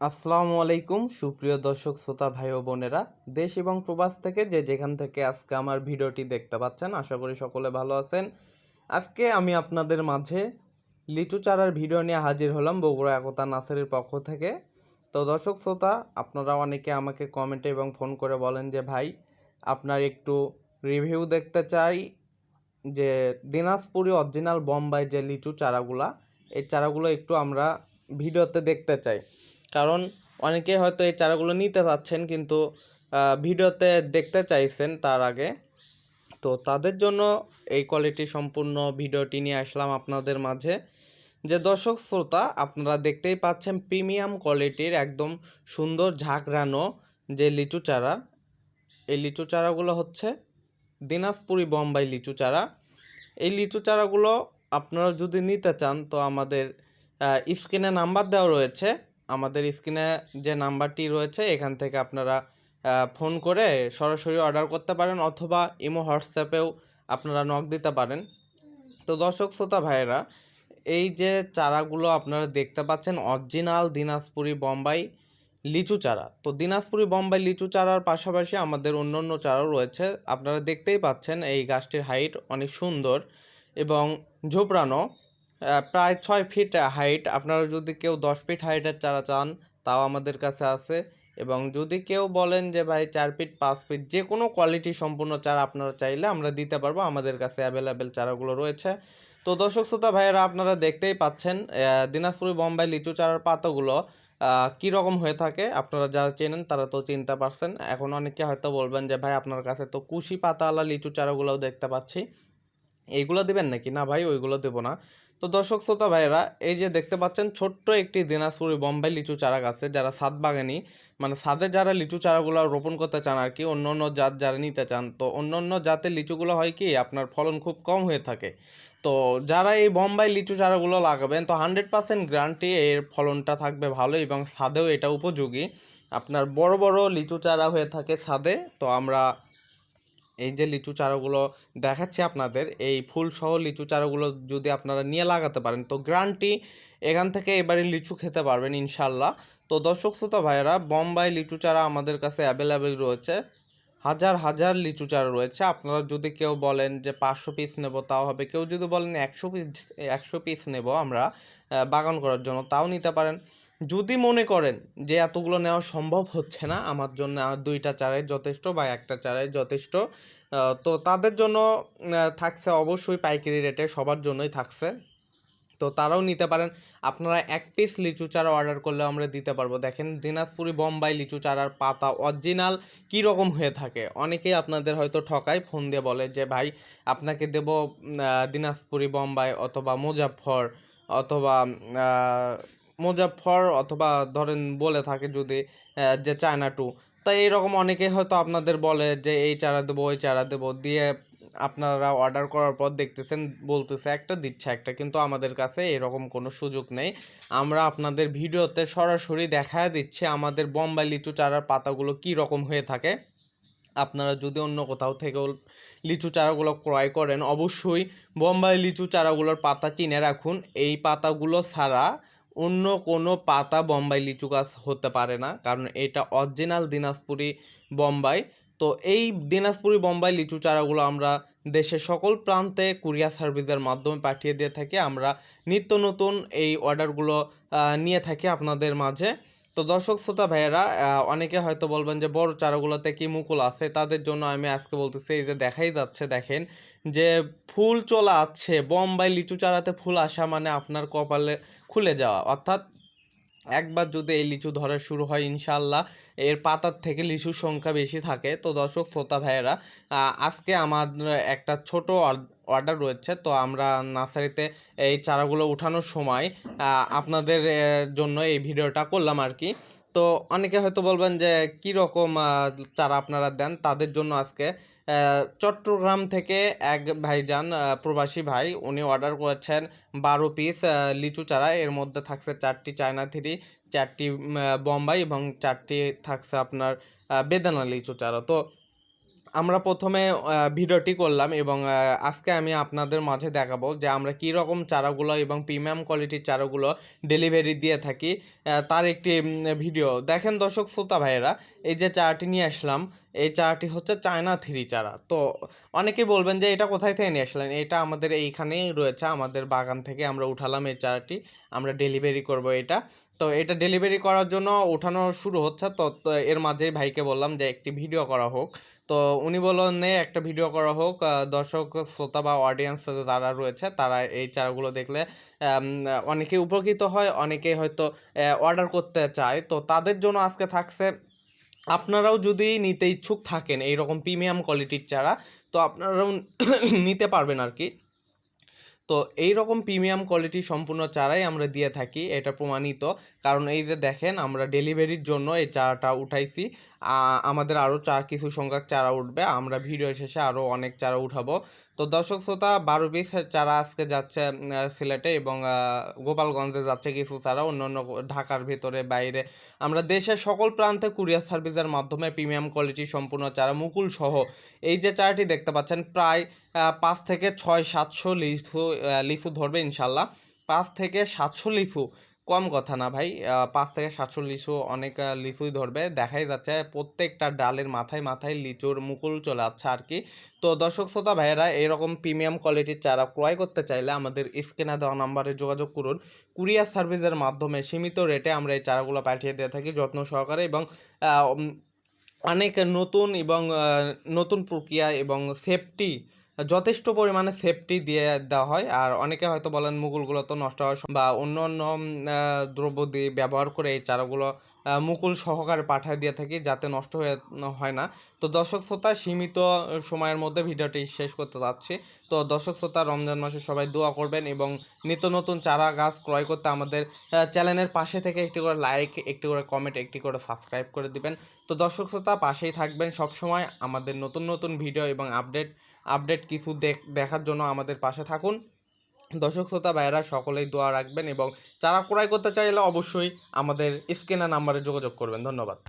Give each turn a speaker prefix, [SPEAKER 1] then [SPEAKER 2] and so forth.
[SPEAKER 1] আসসালামু আলাইকুম, সুপ্রিয় দর্শক, শ্রোতা, ভাই ও বোনেরা। দেশ এবং প্রবাস থেকে যে যেখান থেকে আজকে আমার ভিডিওটি দেখতে পাচ্ছেন, আশা করি সকলে ভালো আছেন। আজকে আমি আপনাদের মাঝে লিচু চারার ভিডিও নিয়ে হাজির হলাম বগুড়া একতা নার্সারির পক্ষ থেকে। তো দর্শক, শ্রোতা, আপনারা অনেকে আমাকে কমেন্টে এবং ফোন করে বলেন যে, ভাই, আপনার একটু রিভিউ দেখতে চাই যে, দিনাজপুরি অরিজিনাল বোম্বাই যে লিচু চারাগুলা, এই চারাগুলো একটু আমরা ভিডিওতে দেখতে চাই। কারণ অনেকে হয়তো এই চারাগুলো নিতে চাচ্ছেন কিন্তু ভিডিওতে দেখতে চাইছেন তার আগে। তো তাদের জন্য এই কোয়ালিটি সম্পূর্ণ ভিডিওটি নিয়ে আসলাম আপনাদের মাঝে। যে দর্শক শ্রোতা, আপনারা দেখতেই পাচ্ছেন প্রিমিয়াম কোয়ালিটির একদম সুন্দর ঝাঁকড়ানো যে লিচু চারা। এই লিচু চারাগুলো হচ্ছে দিনাজপুরি বোম্বাই লিচু চারা। এই লিচু চারাগুলো আপনারা যদি নিতে চান, তো আমাদের স্ক্রিনে নাম্বার দেওয়া রয়েছে। আমাদের স্ক্রিনে যে নাম্বারটি রয়েছে, এখান থেকে আপনারা ফোন করে সরাসরি অর্ডার করতে পারেন অথবা ইমো, হোয়াটসঅ্যাপেও আপনারা নক দিতে পারেন। তো দর্শক, শ্রোতা ভাইয়েরা, এই যে চারাগুলো আপনারা দেখতে পাচ্ছেন, অরিজিনাল দিনাজপুরি বোম্বাই লিচু চারা। তো দিনাজপুরি বোম্বাই লিচু চারার পাশাপাশি আমাদের অন্য অন্য চারাও রয়েছে। আপনারা দেখতেই পাচ্ছেন এই গাছটির হাইট অনেক সুন্দর এবং ঝোপড়ানো। প্রায় ছয় ফিট হাইট আপনারা যদি কেউ দশ ফিট হাইটের চারা চান, তাও আমাদের কাছে আছে। এবং যদি কেউ বলেন যে, ভাই, চার ফিট, পাঁচ ফিট, যে কোনো কোয়ালিটি সম্পূর্ণ চারা আপনারা চাইলে আমরা দিতে পারব। আমাদের কাছে অ্যাভেলেবেল চারাগুলো রয়েছে। তো দর্শক শ্রোতা ভাইয়েরা, আপনারা দেখতেই পাচ্ছেন দিনাজপুরি বোম্বাই লিচু চারার পাতাগুলো কি রকম হয়ে থাকে, আপনারা যারা চেনেন তারা তো চিনতে পারছেন। এখন অনেকে হয়তো বলবেন যে, ভাই, আপনার কাছে তো কুশি পাতাওয়ালা লিচু চারাগুলোও দেখতে পাচ্ছি। এইগুলো দেবেন নাকি? না ভাই, ওইগুলো দেবো না। তো দর্শক, শ্রোতা ভাইয়েরা, এই যে দেখতে পাচ্ছেন, ছোট্ট একটি দিনাজপুরি বোম্বাই লিচু চারা গাছে যারা ছাদ বাগানি মানে সাদে যারা লিচু চারাগুলো রোপণ করতে চান আর কি, অন্য অন্য জাত যারা নিতে চান, তো অন্য অন্য জাতের লিচুগুলো হয় কি, আপনার ফলন খুব কম হয়ে থাকে। তো যারা এই বোম্বাই লিচু চারাগুলো লাগাবেন, তো হান্ড্রেড পার্সেন্ট গ্যারান্টি এর ফলনটা থাকবে ভালো এবং ছাদেও এটা উপযোগী। আপনার বড় বড় লিচু চারা হয়ে থাকে ছাদে তো আমরা এই যে লিচু চারাগুলো দেখাচ্ছি আপনাদের, এই ফুলসহ লিচু চারাগুলো যদি আপনারা নিয়ে লাগাতে পারেন, তো গ্রান্টি এখান থেকে এবারে লিচু খেতে পারবেন ইনশাল্লাহ। তো দর্শক শ্রোতা ভাইয়েরা, বোম্বাই লিচু চারা আমাদের কাছে অ্যাভেলেবেল রয়েছে। হাজার হাজার লিচু চারা রয়েছে। আপনারা যদি কেউ বলেন যে পাঁচশো পিস নেব, তাও হবে। কেউ যদি বলেন একশো পিস একশো পিস নেব আমরা বাগান করার জন্য, তাও নিতে পারেন। যদি মনে করেন যে এতগুলো নেওয়া সম্ভব হচ্ছে না, আমার জন্য দুইটা চারাই যথেষ্ট বা একটা চারাই যথেষ্ট তো তাদের জন্য থাকছে অবশ্যই পাইকারি রেটে সবার জন্যই থাকছে। তো তারাও নিতে পারেন। আপনারা এক পিস লিচু চারা অর্ডার করলে আমরা দিতে পারব। দেখেন দিনাজপুরি বোম্বাই লিচু চারার পাতা অরিজিনাল কী রকম হয়ে থাকে? অনেকেই আপনাদের হয়তো ঠকায়, ফোন দিয়ে বলে যে, ভাই, আপনাকে দেব দিনাজপুরি বোম্বাই অথবা মুজাফর অথবা মুজাফর অথবা ধরেন বলে থাকে যদি যে চায়না টু। তাই এইরকম অনেকেই হয়তো আপনাদের বলে যে, এই চারা দেবো, ওই চারা দেবো। দিয়ে আপনারা অর্ডার করার পর দেখতেছেন, বলতেছে একটা দিচ্ছে একটা, কিন্তু আমাদের কাছে এরকম কোনো সুযোগ নেই। আমরা আপনাদের ভিডিওতে সরাসরি দেখায় দিচ্ছি আমাদের বোম্বাই লিচু চারার পাতাগুলো কি রকম হয়ে থাকে। আপনারা যদি অন্য কোথাও থেকেও লিচু চারাগুলো ক্রয় করেন, অবশ্যই বোম্বাই লিচু চারাগুলোর পাতা চিনে রাখুন। এই পাতাগুলো ছাড়া অন্য কোনো পাতা বোম্বাই লিচু গাছ হতে পারে না, কারণ এটা অরিজিনাল দিনাজপুরি বোম্বাই। তো এই দিনাজপুরি বোম্বাই লিচু চারাগুলো আমরা দেশের সকল প্রান্তে কুরিয়ার সার্ভিসের মাধ্যমে পাঠিয়ে দিয়ে থাকি, আমরা নিত্য নতুন এই অর্ডারগুলো নিয়ে থাকি আপনাদের মাঝে। তো দর্শক শ্রোতা ভাইয়েরা অনেকে হয়তো বলবেন যে বড় চারাগুলোতে কি মুকুল আছে, তাদের জন্য আমি আজকে বলতেছি, এই যে দেখাই যাচ্ছে, দেখেন যে ফুল চলে আছে বোম্বাই লিচু চারাতে ফুল আসা মানে আপনার কপালে খুলে যাওয়া। অর্থাৎ একবার যদি এই লিচু ধরা শুরু হয় ইনশাল্লাহ এর পাতার থেকে লিচুর সংখ্যা বেশি থাকে। তো দর্শক, শ্রোতা ভাইয়েরা আজকে আমার একটা ছোট অর্ডার রয়েছে। তো আমরা নার্সারিতে এই চারাগুলো উঠানোর সময় আপনাদের জন্য এই ভিডিওটা করলাম আর কি। তো অনেকে হয়তো বলবেন যে, কী রকম চারা আপনারা দেন? তাদের জন্য আজকে চট্টগ্রাম থেকে এক ভাইজান প্রবাসী ভাই, উনি অর্ডার করেছেন বারো পিস লিচু চারা। এর মধ্যে থাকছে চারটি চায়না থ্রি, চারটি বোম্বাই এবং চারটি থাকছে আপনার বেদানা লিচু চারা। তো আমরা প্রথমে ভিডিওটি করলাম এবং আজকে আমি আপনাদের মাঝে দেখাবো যে আমরা কী রকম চারাগুলো এবং প্রিমিয়াম কোয়ালিটির চারাগুলো ডেলিভারি দিয়ে থাকি তার একটি ভিডিও। দেখেন দর্শক শ্রোতা ভাইয়েরা, এই যে চারাটি নিয়ে আসলাম, এই চারাটি হচ্ছে চায়না থ্রি চারা। তো অনেকেই বলবেন যে এটা কোথায় থেকে নিয়ে আসলেন? এটা আমাদের এইখানেই রয়েছে, আমাদের বাগান থেকে আমরা উঠালাম এই চারাটি, আমরা ডেলিভারি করব এটা। তো এটা ডেলিভারি করার জন্য ওঠানো শুরু হচ্ছে। তো এর মাঝেই ভাইকে বললাম যে একটি ভিডিও করা হোক। তো উনি বললেন, নে, একটা ভিডিও করা হোক। দর্শক, শ্রোতা বা অডিয়েন্স যারা রয়েছে, তারা এই চারাগুলো দেখলে অনেকে উপকৃত হয় অনেকেই হয়তো অর্ডার করতে চায়। তো তাদের জন্য আজকে থাকছে, আপনারাও যদি নিতে ইচ্ছুক থাকেন, এইরকম প্রিমিয়াম কোয়ালিটির চারা, তো আপনারাও নিতে পারবেন আর কি। তো এই রকম প্রিমিয়াম কোয়ালিটি সম্পূর্ণ চারাই আমরা দিয়ে থাকি, এটা প্রমাণিত। কারণ এই যে দেখেন, আমরা ডেলিভারির জন্য এই চারাটা উঠাইছি। আমাদের আরও চার কিছু সংখ্যক চারা উঠবে। আমরা ভিডিও শেষে আরও অনেক চারা উঠাবো। তো দর্শক শ্রোতা, বারো পিস চারা আজকে যাচ্ছে সিলেটে এবং গোপালগঞ্জে যাচ্ছে কিছু চারা অন্য অন্য ঢাকার ভেতরে, বাইরে, আমরা দেশের সকল প্রান্তে কুরিয়ার সার্ভিসের মাধ্যমে প্রিমিয়াম কোয়ালিটি সম্পূর্ণ চারা মুকুল সহ এই যে চারাটি দেখতে পাচ্ছেন, প্রায় পাঁচ থেকে ছয় সাতশো লিচু লিচু ধরবে ইনশাল্লাহ। পাঁচ থেকে সাতশো লিচু কম কথা না ভাই। পাঁচ থেকে সাতশো লিচু অনেক লিচুই ধরবে। দেখাই যাচ্ছে প্রত্যেকটা ডালের মাথায় মাথায় লিচুর মুকুল চলে যাচ্ছে আর কি। তো দর্শক শ্রোতা ভাইয়েরা, এরকম প্রিমিয়াম কোয়ালিটির চারা ক্রয় করতে চাইলে আমাদের স্ক্রিনে দেওয়া নাম্বারে যোগাযোগ করুন। কুরিয়ার সার্ভিসের মাধ্যমে সীমিত রেটে আমরা এই চারাগুলো পাঠিয়ে দিয়ে থাকি যত্ন সহকারে এবং অনেক নতুন এবং নতুন প্রক্রিয়া এবং সেফটি যথেষ্ট পরিমাণে সেফটি দিয়ে দেওয়া হয়। আর অনেকে হয়তো বলেন মুকুলগুলো তো নষ্ট হয় বা অন্য অন্য দ্রব্য দিয়ে ব্যবহার করে এই চারাগুলো মুকুল সহকারে পাঠিয়ে দিয়ে থাকি যাতে নষ্ট হয়ে হয় না। তো দর্শক শ্রোতা, সীমিত সময়ের মধ্যে ভিডিওটি শেষ করতে যাচ্ছি। তো দর্শক শ্রোতা, রমজান মাসে সবাই দোয়া করবেন এবং নিত্য নতুন চারা গাছ ক্রয় করতে আমাদের চ্যানেলের পাশে থেকে একটি করে লাইক, একটি করে কমেন্ট, একটি করে সাবস্ক্রাইব করে দিবেন। তো দর্শক শ্রোতা, পাশেই থাকবেন সব সময় আমাদের নতুন নতুন ভিডিও এবং আপডেট আপডেট কিছু দেখ- দেখার জন্য আমাদের পাশে থাকুন। দর্শক, শ্রোতা, ভাইয়েরা, সকলেই দোয়া রাখবেন এবং যারা ক্রয় করতে চাইলে অবশ্যই আমাদের স্ক্রিনে নাম্বারে যোগাযোগ করবেন। ধন্যবাদ।